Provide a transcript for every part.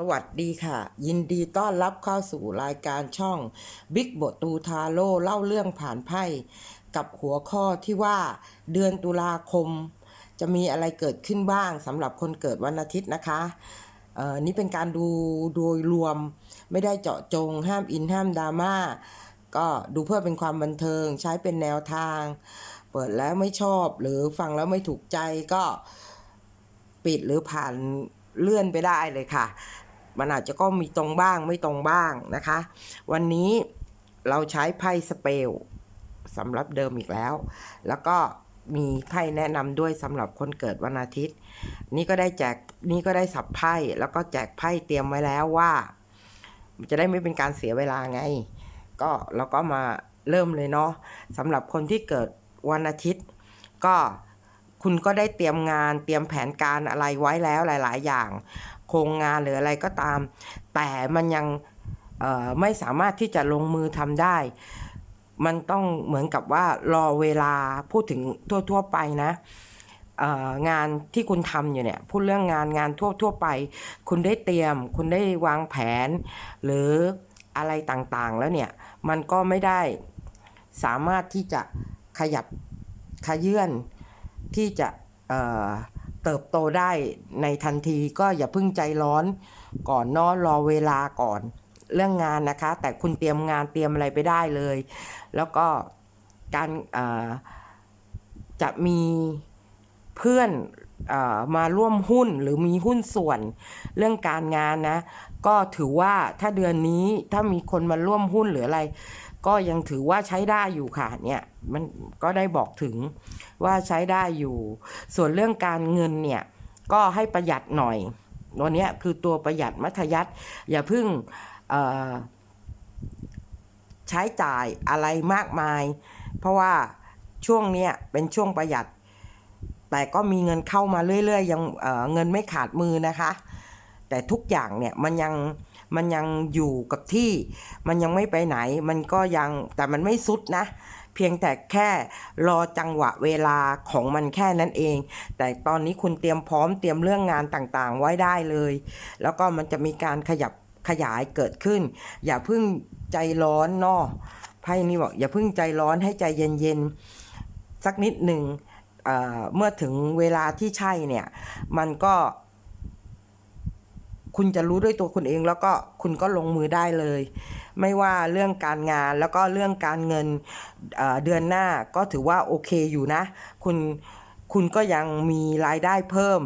สวัสดีค่ะ ยินดีต้อนรับเข้าสู่รายการช่องบิ๊กบตูทาโร่เล่าเรื่องผ่านไพ่กับหัวข้อที่ว่าเดือนตุลาคม จะมีอะไรเกิดขึ้นบ้างสำหรับคนเกิดวันอาทิตย์นะคะเอ่อนี่เป็นการดูโดยรวมไม่ได้เจาะจงห้ามอินห้ามดราม่าก็ดูเพื่อเป็นความบันเทิงใช้เป็นแนวทาง เปิดแล้วไม่ชอบหรือฟังแล้วไม่ถูกใจก็ปิดหรือผ่านเลื่อนไปได้เลยค่ะ มันอาจจะก็มีตรงบ้างไม่ตรงบ้างนะคะ วันนี้เราใช้ไพ่สเปลสำหรับเดิมอีกแล้ว แล้วก็มีไพ่แนะนำด้วยสำหรับคนเกิดวันอาทิตย์ นี่ก็ได้แจกนี่ก็ได้สับไพ่แล้วก็แจกไพ่เตรียมไว้แล้วว่า จะได้ไม่เป็นการเสียเวลาไง ก็เราก็มาเริ่มเลยเนาะสำหรับคนที่เกิดวันอาทิตย์ ก็คุณก็ได้เตรียมงานเตรียมแผนการอะไรไว้แล้วหลาย ๆ อย่าง โครงงานหรืออะไรก็ตาม แต่มันยังไม่สามารถที่จะลงมือทำได้ มันต้องเหมือนกับว่ารอเวลาพูดถึงทั่ว ๆ ไปนะงานที่คุณทำอยู่เนี่ยพูดเรื่องงานงานทั่วทั่วๆไป คุณได้เตรียม คุณได้วางแผน หรืออะไรต่างๆแล้วเนี่ย มันก็ไม่ได้สามารถที่จะขยับขยื่นที่จะ เติบโตได้ในทันทีก็อย่าเพิ่งใจร้อนก่อนเนอะรอเวลาก่อน เรื่องงานนะคะ แต่คุณเตรียมงานเตรียมอะไรไปได้เลย แล้วก็การจะมีเพื่อนอมาร่วมหุ้นหรือมีหุ้นส่วนเรื่องการงานนะ ก็ถือว่าถ้าเดือนนี้ถ้ามีคนมาร่วมหุ้นหรืออะไร ก็ยังถือว่าใช้ได้อยู่ค่ะเนี่ยมันก็ได้บอกถึงว่าใช้ได้อยู่ ส่วนเรื่องการเงินเนี่ยก็ให้ประหยัดหน่อยวันเนี้ยคือตัวประหยัดมัธยัติอย่าเพิ่งใช้จ่ายอะไรมากมาย เพราะว่าช่วงเนี้ยเป็นช่วงประหยัด แต่ก็มีเงินเข้ามาเรื่อยๆ ยังเเงินไม่ขาดมือนะคะ แต่ทุกอย่างเนี่ยมันยัง มันยังอยู่กับที่ มันยังไม่ไปไหน มันก็ยังแต่มันไม่สุดนะ เพียงแต่แค่รอจังหวะเวลาของมันแค่นั้นเอง แต่ตอนนี้คุณเตรียมพร้อมเตรียมเรื่องงานต่างๆ ไว้ได้เลย แล้วก็มันจะมีการขยับขยายเกิดขึ้น อย่าเพิ่งใจร้อนนาะไพ่นี้บอกอย่าเพิ่งใจร้อนให้ใจเย็นๆสักนิดหนึ่งเเมื่อถึงเวลาที่ใช่เนี่ย มันก็ คุณจะรู้ด้วยตัวคุณเองแล้วก็คุณก็ลงมือได้เลย ไม่ว่าเรื่องการงานแล้วก็เรื่องการเงินเเดือนหน้าก็ถือว่าโอเคอยู่นะ คุณคุณก็ยังมีรายได้เพิ่ม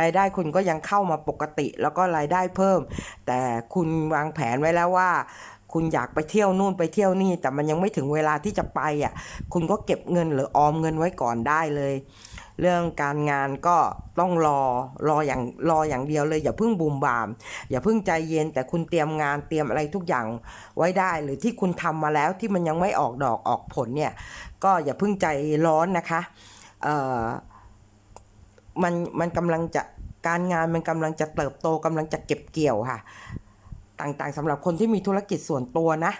รายได้คุณก็ยังเข้ามาปกติ แล้วก็รายได้เพิ่ม แต่คุณวางแผนไว้แล้วว่า คุณอยากไปเที่ยวนู่นไปเที่ยวนี่ แต่มันยังไม่ถึงเวลาที่จะไปอะคุณก็เก็บเงินหรือออมเงินไว้ก่อนได้เลย เรื่องการงานก็ต้องรอรออย่างรออย่างเดียวเลย อย่าเพิ่งบูมบาม อย่าเพิ่งใจเย็น แต่คุณเตรียมงานเตรียมอะไรทุกอย่างไว้ได้ หรือที่คุณทำมาแล้วที่มันยังไม่ออกดอกออกผลเนี่ย ก็อย่าเพิ่งใจร้อนนะคะเอ่อมันมันกำลังจะการงานมันกำลังจะเติบโตกำลังจะเก็บเกี่ยวค่ะ ต่างๆสำหรับคนที่มีธุรกิจส่วนตัวนะ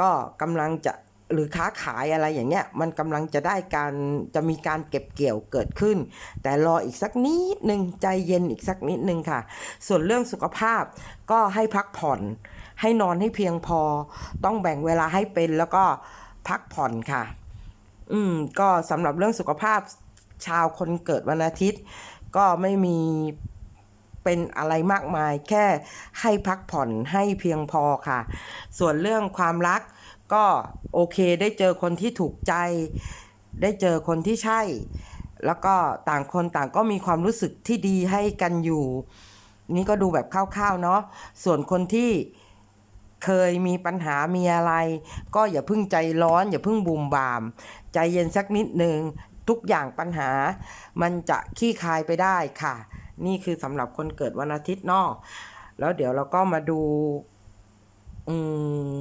ก็กำลังจะ หรือค้าขายอะไรอย่างเงี้ยมันกำลังจะได้การจะมีการเก็บเกี่ยวเกิดขึ้น แต่รออีกสักนิดหนึ่งใจเย็นอีกสักนิดหนึ่งค่ะ ส่วนเรื่องสุขภาพก็ให้พักผ่อน ให้นอนให้เพียงพอ ต้องแบ่งเวลาให้เป็นแล้วก็พักผ่อนค่ะ อืมก็สำหรับเรื่องสุขภาพชาวคนเกิดวันอาทิตย์ ก็ไม่มีเป็นอะไรมากมายแค่ให้พักผ่อนให้เพียงพอค่ะ ส่วนเรื่องความรัก ก็โอเคได้เจอคนที่ถูกใจ ได้เจอคนที่ใช่ แล้วก็ต่างคนต่างก็มีความรู้สึกที่ดีให้กันอยู่ นี่ก็ดูแบบคร่าวๆเนาะส่วนคนที่เคยมีปัญหามีอะไร ก็อย่าพิ่งใจร้อน อย่าพิ่งบูมบาม ใจเย็นสักนิดหนึ่งทุกอย่างปัญหา มันจะขี้คายไปได้ค่ะ นี่คือสำหรับคนเกิดวันอาทิตย์เนอก แล้วเดี๋ยวเราก็มาดู อืม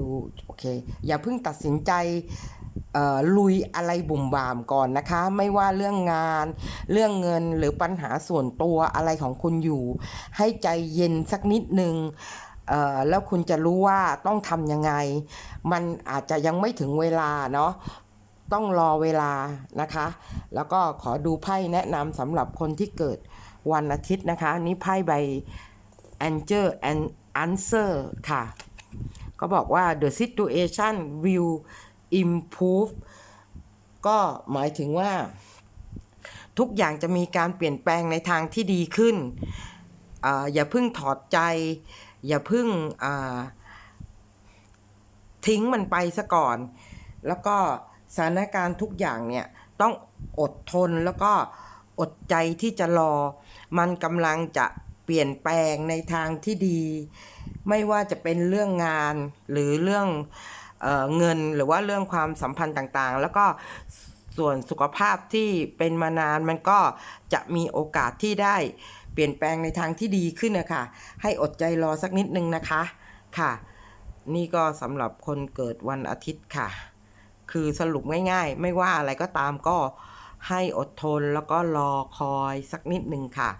ดูโอเค อย่าเพิ่งตัดสินใจลุยอะไรบุ่มบามก่อนนะคะ ไม่ว่าเรื่องงาน เรื่องเงินหรือปัญหาส่วนตัวอะไรของคุณอยู่ ให้ใจเย็นสักนิดหนึ่งแล้วคุณจะรู้ว่าต้องทำยังไง มันอาจจะยังไม่ถึงเวลาเนาะต้องรอเวลานะคะ แล้วก็ขอดูไพ่แนะนำสำหรับคนที่เกิดวันอาทิตย์นะคะ นี่ไพ่ใบ Angel and Answer ค่ะ ก็บอกว่า the situation will improve ก็หมายถึงว่า ทุกอย่างจะมีการเปลี่ยนแปลงในทางที่ดีขึ้นออย่าเพิ่งถอดใจ อย่าเพิ่งทิ้งมันไปซะก่อน แล้วก็สถานการณ์ทุกอย่างเนี่ยต้องอดทนแล้วก็อดใจที่จะรอ มันกำลังจะเปลี่ยนแปลงในทางที่ดี ไม่ว่าจะเป็นเรื่องงานหรือเรื่องเออเงินหรือว่าเรื่องความสัมพันธ์ต่างๆ แล้วก็ส่วนสุขภาพที่เป็นมานานมันก็จะมีโอกาสที่ได้เปลี่ยนแปลงในทางที่ดีขึ้นนะคะให้อดใจรอสักนิดนึงนะคะค่ะ นี่ก็สำหรับคนเกิดวันอาทิตย์ค่ะ คือสรุปง่ายๆ ไม่ว่าอะไรก็ตามก็ ให้อดทนแล้วก็รอคอยสักนิดหนึ่งค่ะ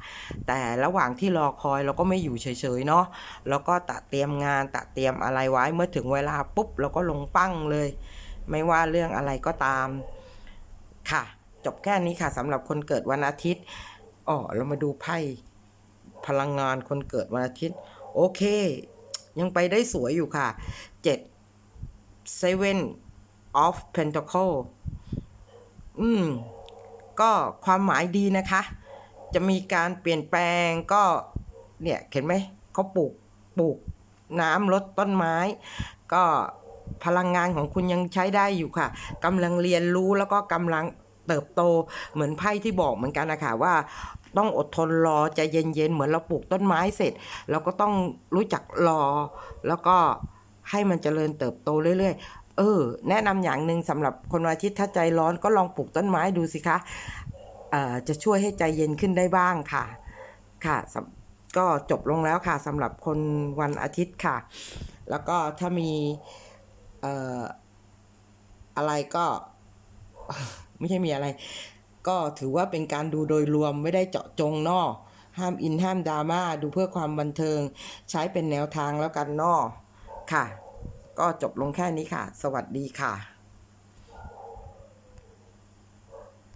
แต่ระหว่างที่รอคอยเราก็ไม่อยู่เฉยๆเนาะแล้วก็ตะเตรียมงานตะเตรียมอะไรไว้เมื่อถึงเวลาปุ๊บเราก็ลงปั้งเลย ไม่ว่าเรื่องอะไรก็ตามค่ะ จบแค่นี้ค่ะสำหรับคนเกิดวันอาทิตย์อ๋อเรามาดูไพ่พลังงานคนเกิดวันอาทิตย์ โอเค ยังไปได้สวยอยู่ค่ะเจ็ด Seven of Pentacle อืม ก็ความหมายดีนะคะ จะมีการเปลี่ยนแปลงก็เนี่ยเห็นไหมเขาปลูกปลูกน้ำลดต้นไม้ ก็พลังงานของคุณยังใช้ได้อยู่ค่ะกำลังเรียนรู้แล้วก็กำลังเติบโตเหมือนไพ่ที่บอกเหมือนกันนะคะว่าต้องอดทนรอใจเย็นๆเหมือนเราปลูกต้นไม้เสร็จเราก็ต้องรู้จักรอ แล้วก็ให้มันเจริญเติบโตเรื่อย ๆ เออ แนะนำอย่างหนึ่งสำหรับคนวันอาทิตย์ถ้าใจร้อนก็ลองปลูกต้นไม้ดูสิคะเอ่อจะช่วยให้ใจเย็นขึ้นได้บ้างค่ะ ค่ะ ก็จบลงแล้วค่ะสำหรับคนวันอาทิตย์ค่ะ แล้วก็ถ้ามีเอ่ออะไรก็ไม่ใช่มีอะไร ก็ถือว่าเป็นการดูโดยรวมไม่ได้เจาะจงนอห้ามอินห้ามดราม่าดูเพื่อความบันเทิง ใช้เป็นแนวทางแล้วกันนอค่ะ ก็จบลงแค่นี้ค่ะ สวัสดีค่ะ